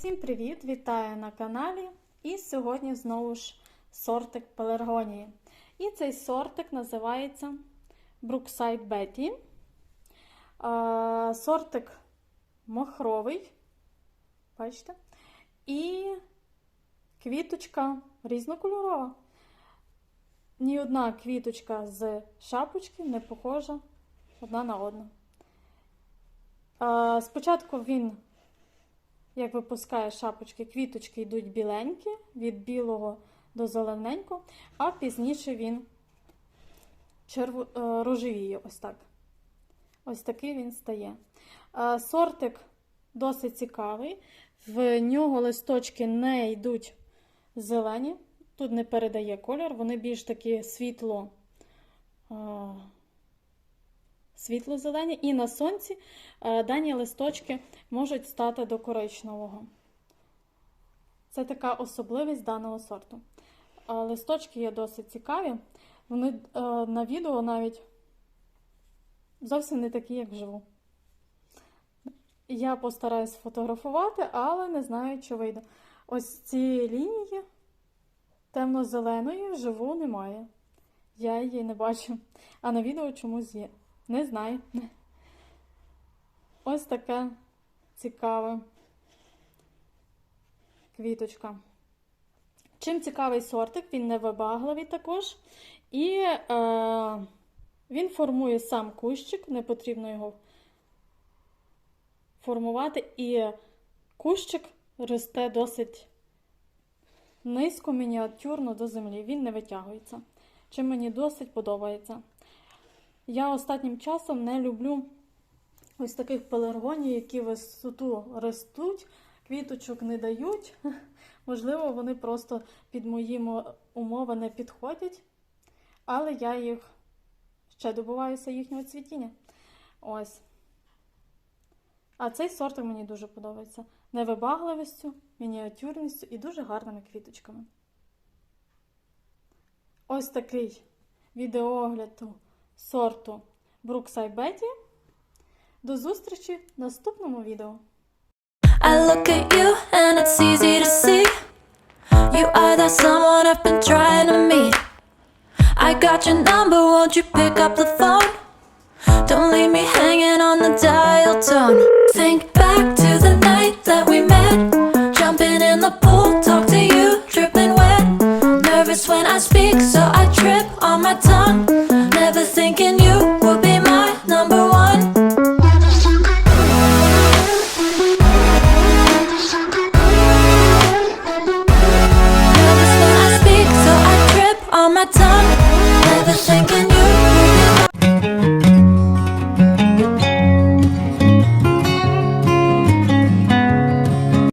Усім привіт! Вітаю на каналі. І сьогодні знову ж сортик пеларгонії. І цей сортик називається Brookside Betty. Сортик махровий. Бачите? І квіточка різнокольорова. Ні одна квіточка з шапочки не похожа одна на одну. Спочатку він як випускає шапочки, квіточки йдуть біленькі, від білого до зелененького, а пізніше він черв... е, рожевіє ось так. Ось такий він стає. Е, Сортик досить цікавий. В нього листочки не йдуть зелені. Тут не передає колір, вони більш такі світло. Світло-зелені, і на сонці е, дані листочки можуть стати до коричневого. Це така особливість даного сорту. Е, Листочки є досить цікаві. Вони е, на відео навіть зовсім не такі, як вживу. Я постараюсь фотографувати, але не знаю, чи вийде. Ось ці лінії темно-зеленої вживу немає. Я її не бачу. А на відео чомусь є. Не знаю. Ось така цікава квіточка. Чим цікавий сортик, він невибагливий також. І е, він формує сам кущик, не потрібно його формувати. І кущик росте досить низько, мініатюрно до землі. Він не витягується. Чим мені досить подобається. Я останнім часом не люблю ось таких пеларгоній, які висоту ростуть, квіточок не дають. Можливо, вони просто під мої умови не підходять, але я їх ще добуваюся їхнього цвітіння. Ось. А цей сорт мені дуже подобається. Невибагливістю, мініатюрністю і дуже гарними квіточками. Ось такий відеоогляд сорту Brookside Betty. До зустрічі в наступному відео. I look at you and it's easy to see. You are that someone I've been trying to meet. I got your number, won't you pick up the phone? Don't leave me hanging on the dial tone. Think back to the night that we met. Jumping in the pool, talk to you, dripping wet. Nervous when I speak, so my time.